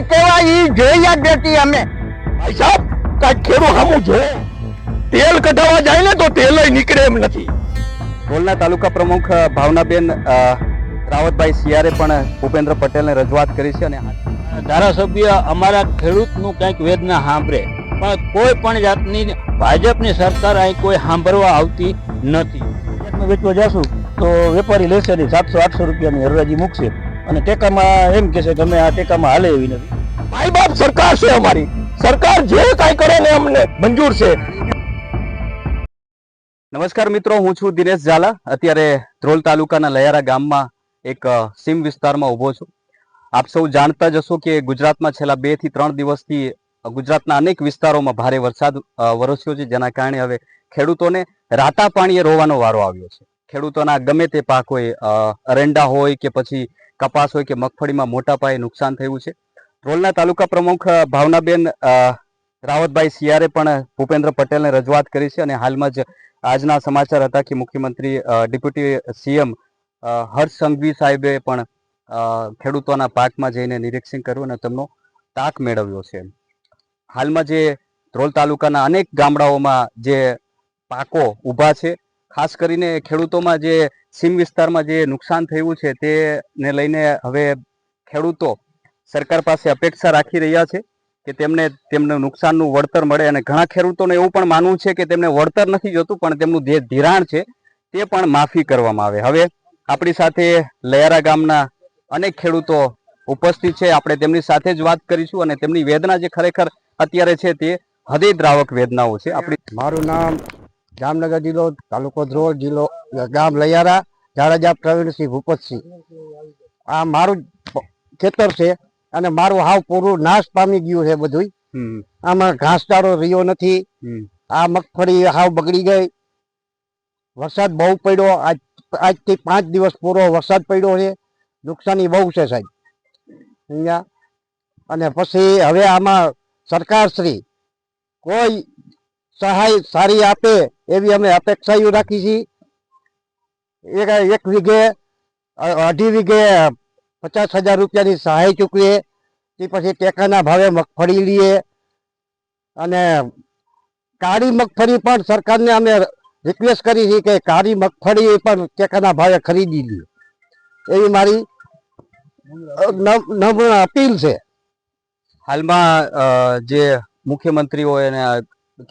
કઈ કહેવાય ઈ જોઈ બેટી અમે. ભાઈ સાહેબ કાંઈક ખેડૂત સામું જો તેલ કઢાવવા જાય ને તો તેલ નીકળે એમ નથી. ઢોલના તાલુકા પ્રમુખ ભાવનાબેન રાવતભાઈ સિયારે પણ ભૂપેન્દ્ર પટેલને રજૂઆત કરી છે અને ધારાસભ્ય અમારા ખેડૂતનું કંઈક વેદના સાંભળે. પણ કોઈ પણ જાતની ભાજપની સરકાર અહીં કોઈ સાંભળવા આવતી નથી. વેચવા જશું. તો વેપારી લેશે નહીં. સાતસો આઠસો રૂપિયાની હરરાજી મૂકશે. અને ટેકામાં એમ કે અમે આ ટેકામાં હાલે એવી નથી. ભાઈ બાપ સરકાર છે અમારી. સરકાર જે કાંઈ કરે ને અમને મંજૂર છે. નમસ્કાર મિત્રો હું છું દિનેશ ઝાલા. અત્યારે ધ્રોલ તાલુકાના લયારા ગામમાં એક સીમ વિસ્તારમાં ઊભો છું. આપ સૌ જાણતા જ હશો કે ગુજરાતમાં છેલ્લા બેથી ત્રણ દિવસથી ગુજરાતના અનેક વિસ્તારોમાં ભારે વરસાદ વરસ્યો છે. જેના કારણે હવે ખેડૂતોને રાતા પાણીએ રોવાનો વારો આવ્યો છે. ખેડૂતોના ગમે તે પાક હોય અરંડા હોય કે પછી કપાસ હોય કે મગફળીમાં મોટા પાયે નુકસાન થયું છે. ધ્રોલના તાલુકા પ્રમુખ ભાવનાબેન રાવતભાઈ સિયારે પણ ભૂપેન્દ્ર પટેલને રજૂઆત કરી છે અને હાલમાં જ આજના સમાચાર હતા કે મુખ્યમંત્રી ડેપ્યુટી સીએમ હર્ષ સંઘવી સાહેબે પણ ખેડૂતોના પાકમાં જઈને નિરીક્ષણ કર્યું અને તેમનો તાક મેળવ્યો છે. હાલમાં જે ધ્રોલ તાલુકાના અનેક ગામડાઓમાં જે પાકો ઊભા છે ખાસ કરીને ખેડૂતોમાં જે સીમ વિસ્તારમાં જે નુકસાન થયું છે તેને લઈને હવે ખેડૂતો સરકાર પાસે અપેક્ષા રાખી રહ્યા છે કે તેમને તેમનું નુકસાનનું વળતર મળે અને ઘણા ખેડૂતોને એવું પણ માનવું છે કે તેમને વળતર નથી જોતું, પણ તેમનું જે ધિરાણ છે તે પણ માફી કરવામાં આવે. હવે આપણી સાથે લયારા ગામના અનેક ખેડૂતો ઉપસ્થિત છે. આપણે તેમની સાથે જ વાત કરીશું અને તેમની વેદના જે ખરેખર અત્યારે છે તે હૃદયદ્રાવક વેદનાઓ છે. આપણી મારું નામ જામનગર જિલ્લો તાલુકો ધ્રોલ જિલ્લો ગામ લયારા જાડેજા પ્રવીણસિંહ ભૂપતસિંહ. આ મારું ખેતર છે અને મારું હાવ પૂરું નાશ પામી ગયું છે બધું આમાં ઘાસચારો રહ્યો નથી. આ મગફળી હાવ બગડી ગઈ. વરસાદ બહુ પડ્યો. આજ આજથી પાંચ દિવસ પૂરો વરસાદ પડ્યો છે. નુકસાની બહુ છે સાહેબ. અહીંયા. અને પછી હવે આમાં સરકારશ્રી કોઈ સહાય સારી આપે એવી અમે અપેક્ષાઓ રાખી છીએ. એક વીઘે, અઢી વીઘે પચાસ હજાર રૂપિયાની સહાય ચૂકવીએ. તે પછી ટેકાના ભાવે મગફળી લઈએ. અને કાળી મગફળી પણ સરકારને અમે રિક્વેસ્ટ કરી છે કે કાળી મગફળી પણ ટેકાના ભાવે ખરીદી લે એવી મારી નમ- નમ્ર અપીલ છે. હાલમાં જે મુખ્યમંત્રીઓ આ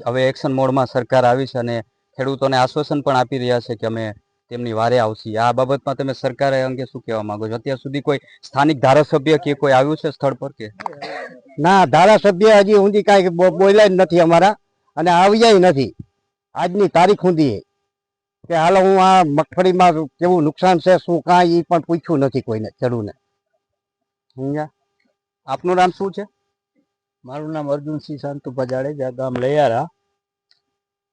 હવે એક્શન મોડમાં સરકાર આવી છે અને ખેડૂતોને આશ્વાસન પણ આપી રહ્યા છે કે અમે તેમની વારે આવશી. આ બાબતમાં તમે સરકાર અંગે શું કહેવા માંગો છો? અત્યાર સુધી કોઈ સ્થાનિક ધારાસભ્ય કે કોઈ આવ્યું છે સ્થળ પર કે? ના, ધારાસભ્ય હજી સુધી કાંઈ બોલ્યા જ નથી અમારા અને આવ્યા નથી. આજની તારીખ સુધી કે હાલો હું આ મગફળીમાં કેવું નુકસાન છે, શું કાંઈ એ પણ પૂછ્યું નથી કોઈને, ખેડૂને. સમજ્યા આપનું નામ શું છે? મારું નામ અર્જુનસિંહ શાંતુભા જાડેજા ગામ લયારા.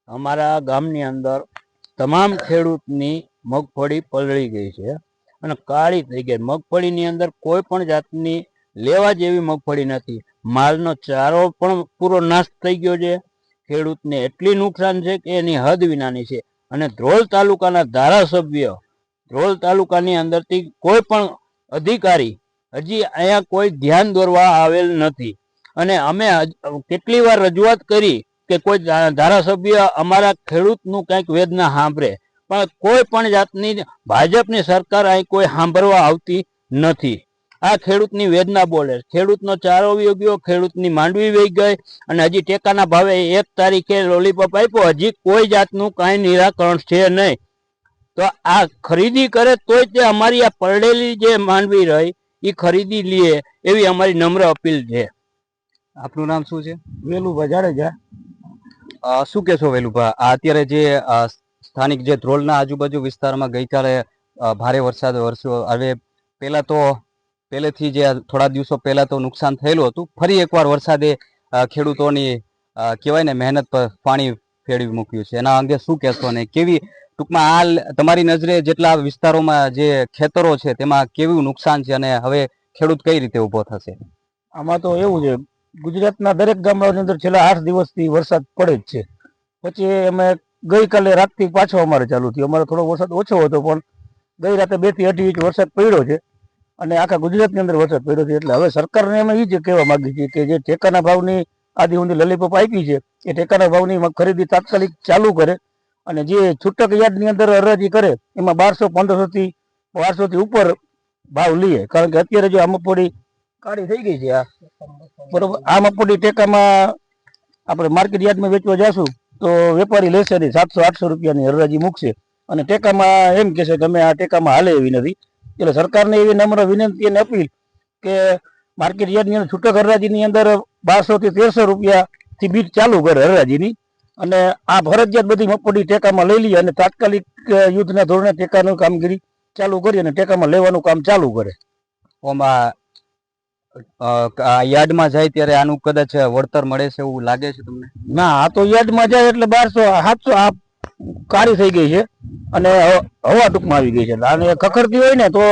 અમારા ગામની અંદર તમામ ખેડૂતની મગફળી પલળી ગઈ છે અને કાળી થઈ ગઈ. મગફળીની અંદર કોઈ પણ જાતની લેવા જેવી મગફળી નથી. માલનો ચારો પણ પૂરો નાશ થઈ ગયો છે. ખેડૂતને એટલી નુકસાન છે કે એની હદ વિનાની છે. અને ધ્રોલ તાલુકાના ધારાસભ્ય, ધ્રોલ તાલુકાની અંદરથી કોઈ પણ અધિકારી હજી અહીંયા કોઈ ધ્યાન દોરવા આવેલ નથી. અને અમે કેટલી વાર રજૂઆત કરી કે કોઈ ધારાસભ્ય અમારા ખેડૂતનું કંઈક વેદના સાંભળે. પણ કોઈ પણ જાતની ભાજપની સરકાર અહીં કોઈ સાંભળવા આવતી નથી. આ ખેડૂતની વેદના બોલે ખેડૂતનો ચારો વહી ગયો ખેડૂતની માંડવી વહી ગઈ અને હજી ટેકાના ભાવે એક તારીખે લોલીપોપ આપ્યો. હજી કોઈ જાતનું કાંઈ નિરાકરણ છે નહીં. તો આ ખરીદી કરે તોય તે અમારી આ પડેલી જે માંડવી રહી એ ખરીદી લે એવી અમારી નમ્ર અપીલ છે. આપનું નામ શું છે? વેલુભા જાડેજા. શું કહેશો વેલુભા? અત્યારે જે સ્થાનિક જે ધ્રોલના આજુબાજુ વિસ્તારમાં ગઈકાલે ભારે વરસાદ વરસ્યો. હવે પહેલા તો પહેલેથી જે થોડા દિવસો પહેલા તો નુકસાન થયેલું હતું. ફરી એકવાર વરસાદે ખેડૂતોની કહેવાય ને મહેનત પર પાણી ફેરવી મૂક્યું છે. એના અંગે શું કહેશો ને કેવી ટૂંકમાં આ તમારી નજરે જેટલા વિસ્તારોમાં જે ખેતરો છે તેમાં કેવું નુકસાન છે અને હવે ખેડૂત કઈ રીતે ઊભો થશે? આમાં તો એવું છે ગુજરાતના દરેક ગામડાઓની અંદર છેલ્લા આઠ દિવસથી વરસાદ પડે જ છે. પછી અમે ગઈકાલે રાતથી પાછો અમારે ચાલુ થયો. અમારે થોડો વરસાદ ઓછો હતો, પણ ગઈ રાતે બેથી અઢી ઇંચ વરસાદ પડ્યો છે અને આખા ગુજરાતની અંદર વરસાદ પડ્યો છે. એટલે હવે સરકારને અમે એ જ કહેવા માંગીએ છીએ કે જે ટેકાના ભાવની આદિ ઊંધી લલીપોપ આપી છે, એ ટેકાના ભાવની ખરીદી તાત્કાલિક ચાલુ કરે અને જે છૂટક યાર્ડની અંદર અરજી કરે, એમાં બારસો, પંદરસોથી બારસોથી ઉપર ભાવ લઈએ કારણ કે અત્યારે જો આ મગફળી કાળી થઈ ગઈ છે આ. બરોબર? આ મગફળી ટેકામાં આપણે માર્કેટ યાર્ડમાં વેચવા જશું, તો વેપારી લેશે નહીં. સાતસો, આઠસો રૂપિયાની હરરાજી મૂકશે. અને ટેકામાં એમ કહેશે કે અમે આ ટેકામાં હાલે એવી નથી. એટલે સરકારને એવી નમ્ર વિનંતી અને અપીલ કે માર્કેટ યાર્ડની અંદર છૂટક હરરાજીની અંદર બારસોથી તેરસો રૂપિયાથી બીટ ચાલુ કરે હરરાજીની. અને આ ફરજિયાત બધી મગફળી ટેકામાં લઈ લઈએ અને તાત્કાલિક યુદ્ધના ધોરણે ટેકાનું કામગીરી ચાલુ કરી અને ટેકામાં લેવાનું કામ ચાલુ કરે. ઓમાં યાર્ડમાં જાય ત્યારે આનું કદાચ વળતર મળે છે એવું લાગે છે તમને? ના આ તો યાર્ડમાં જાય એટલે બારસો સાતસો આ કાળી થઈ ગઈ છે અને હવા ટૂંકમાં આવી ગઈ છે અને ખખડતી હોય ને તો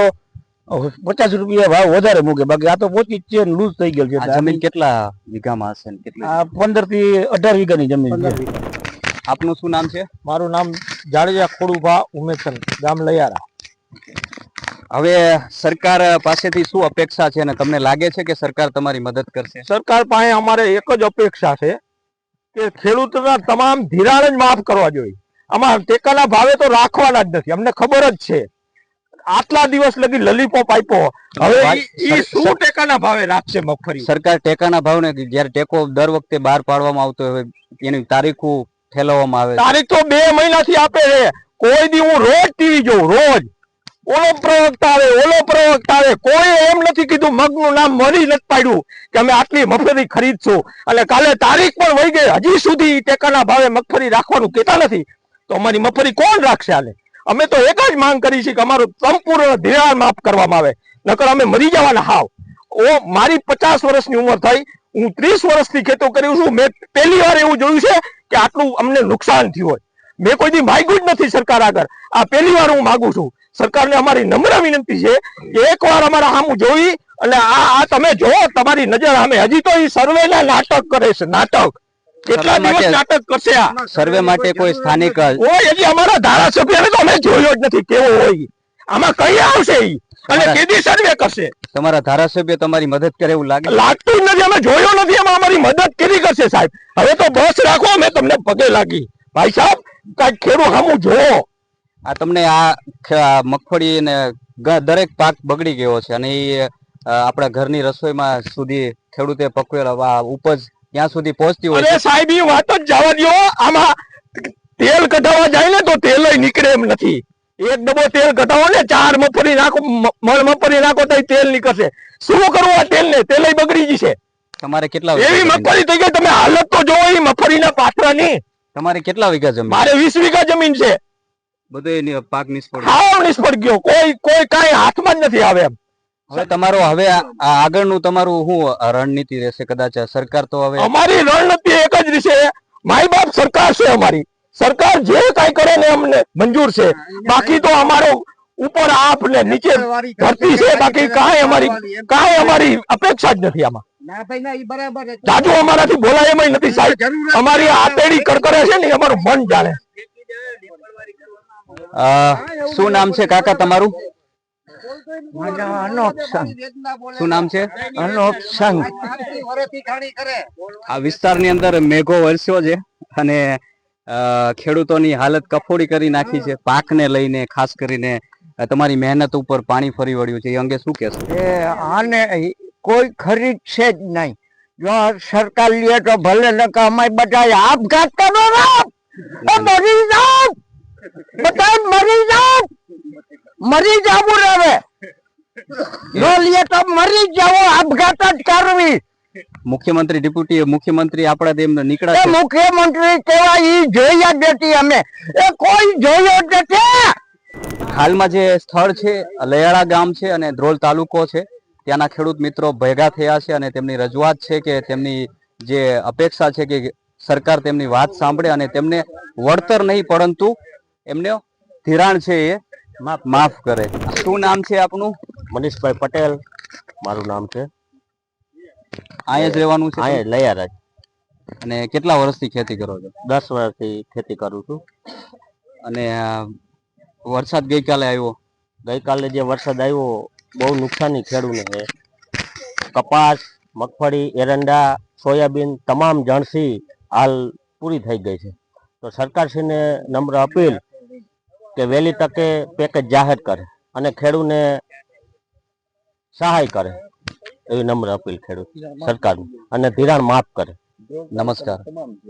પચાસ રૂપિયા ભાવ વધારે મૂકે. બાકી આ તો પોચી છે લૂઝ થઈ ગયેલ છે જમીન કેટલા વીઘામાં હશે ને કેટલી? પંદરથી અઢાર વીઘાની જમીન છે. આપનું શું નામ છે? મારું નામ જાડેજા ખોડુભા ઉમેશન ગામ લયારા. હવે સરકાર પાસેથી શું અપેક્ષા છે અને તમને લાગે છે કે સરકાર તમારી મદદ કરશે? સરકાર પાસે અમારે એક જ અપેક્ષા છે કે ખેડૂતોના તમામ ધિરાણ જ માફ કરવા જોઈએ. આમાં ટેકાના ભાવે તો રાખવાના જ નથી. અમને ખબર જ છે. આટલા દિવસ લગી લલીપોપ આપ્યો. હવે ઈ- શું ટેકાના ભાવે રાખશે મગફળી? સરકાર ટેકાના ભાવને જયારે ટેકો દર વખતે બહાર પાડવામાં આવતો હોય એની તારીખો ઠેલવવામાં આવે તારીખ તો બે મહિનાથી આપે છે. કોઈ દી હું રોજ ટીવી જોઉં રોજ. ઓલો પ્રવક્તા આવે, ઓલો પ્રવક્તા આવે. કોઈ એમ નથી કીધું, મગનું નામ મરી નથી પાડ્યું કે અમે આટલી મગફળી ખરીદશું અને કાલે તારીખ પણ વહી ગઈ. હજી સુધી ટેકાના ભાવે મગફળી રાખવાનું કહેતા નથી. તો અમારી મગફળી કોણ રાખશે હાલે અમે તો એક જ માંગ કરી છે કે અમારું સંપૂર્ણ ધિરાણ માફ કરવામાં આવે. નકર અમે મરી જવાના હાવ. ઓ, મારી પચાસ વર્ષની ઉંમર થઈ. હું ત્રીસ વર્ષથી ખેતો કર્યું છું. મેં પહેલી વાર એવું જોયું છે કે આટલું અમને નુકસાન થયું હોય. મેં કોઈ દી માગ્યું જ નથી સરકાર આગળ. આ પહેલી વાર હું માગું છું. સરકારને અમારી નમ્ર વિનંતી છે કે એકવાર અમારા સામું જોઈ અને આ આ તમે જો તમારી નજર સામે. હજી તો એ સર્વેના નાટક કરે છે નાટક. કેટલા દિવસ નાટક કરશે આ? સર્વે માટે કોઈ સ્થાનિક કોઈ હજી અમારા ધારાસભ્યને તો અમે જોયો જ નથી કેવો હોય આમાં કઈ આવશે ઈ? અને કેદી સર્વે કરશે? તમારા ધારાસભ્ય તમારી મદદ કરે એવું લાગે? લાગતું નથી અમે જોયો નથી એમાં અમારી મદદ કેવી કરશે સાહેબ? હવે તો બસ રાખો અમે તમને પગે લાગી. ભાઈ સાહેબ કઈ ખેડૂત સામું જોવો. આ તમને આ મગફળી ને દરેક પાક બગડી ગયો છે અને એ આપણા ઘરની રસોઈમાં સુધી ખેડૂતે પકવેલ ઉપજ ત્યાં સુધી પહોંચતી હોય સાહેબ એ વાત જ જવા દ્યો. આમાં તેલ કઢાવવા જાય ને તો તેલ નીકળે એમ નથી. એક ડબ્બો તેલ કઢાવો ને ચાર મફરી નાખો મળ મફરી નાખો તો તેલ નીકળશે. શું કરવું આ તેલ ને તેલ બગડી જશે તમારે કેટલા એવી મગફળી થઈ ગઈ તમે હાલત તો જોવો એ મગફળીના પાત્રની. તમારે કેટલા વીઘા જમીન? મારે વીસ વીઘા જમીન છે. બધો પાક નિષ્ફળ હાવ નિષ્ફળ ગયો. કોઈ કોઈ કાંઈ હાથમાં જ નથી આવે એમ. હવે તમારો હવે આ આ આગળનું તમારું શું રણનીતિ રહેશે કદાચ? સરકાર તો હવે અમારી રણનીતિ એક જ રહેશે માય બાપ સરકાર છે અમારી. સરકાર જે કાંઈ કરે ને અમને મંજૂર છે. બાકી તો અમારો ઉપર આપ ને નીચે ધરતી છે. બાકી કાંઈ અમારી કાંઈ અમારી અપેક્ષા જ નથી આમાં. જાજુ અમારાથી બોલાય એમ નથી સાહેબ. અમારી આતેડી કરકરે છે ને અમારું મન જાણે. શું નામ છે કાકા તમારું? શું નામ છે? આ વિસ્તારની અંદર મેઘો વરસ્યો છે અને ખેડૂતોની હાલત કફોડી કરી નાખી છે. પાકને લઈને ખાસ કરીને તમારી મહેનત ઉપર પાણી ફરી વળ્યું છે. એ અંગે શું કહેશો? આને કોઈ ખરીદ છે જ નહીં. જો સરકાર લે તો ભલે નકા બધા આપઘાત કરો મરી બધા મરી જાવ મરી જવું હવે. નો લે તો મરી જાવ આપઘાત જ કરવી. મુખ્યમંત્રી ડેપ્યુટી મુખ્યમંત્રી આપણા તેમ એ નીકળ્યા મુખ્યમંત્રી કેવા ઈ જોયા જ નથી અમે. એ કોઈ જોયો જ નથી. હાલમાં જે સ્થળ છે લયાળા ગામ છે અને ધ્રોલ તાલુકો છે ત્યાંના ખેડૂત મિત્રો ભેગા થયા છે અને તેમની રજૂઆત છે કે તેમની જે અપેક્ષા છે કે સરકાર તેમની વાત સાંભળે અને તેમને વળતર નહીં પરંતુ એમને ધિરાણ છે એ માફ કરે. શું નામ છે આપનું? મનીષભાઈ પટેલ. મારું નામ છે. અહીંયા જ રહેવાનું છે? અહીંયા લયારાજ અને કેટલા વર્ષથી ખેતી કરો છો? દસ વર્ષથી ખેતી કરું છું. અને વરસાદ ગઈકાલે આવ્યો? ગઈકાલે જે વરસાદ આવ્યો બહુ નુકસાની ખેડૂને છે. કપાસ મગફળી એરંડા સોયાબીન તમામ જણસી હાલ પૂરી થઈ ગઈ છે. તો સરકારશ્રીને નમ્ર અપીલ કે વહેલી તકે પેકેજ જાહેર કરે અને ખેડૂને સહાય કરે. એવી નમ્ર અપીલ ખેડૂત સરકાર અને ધિરાણ માફ કરે. નમસ્કાર.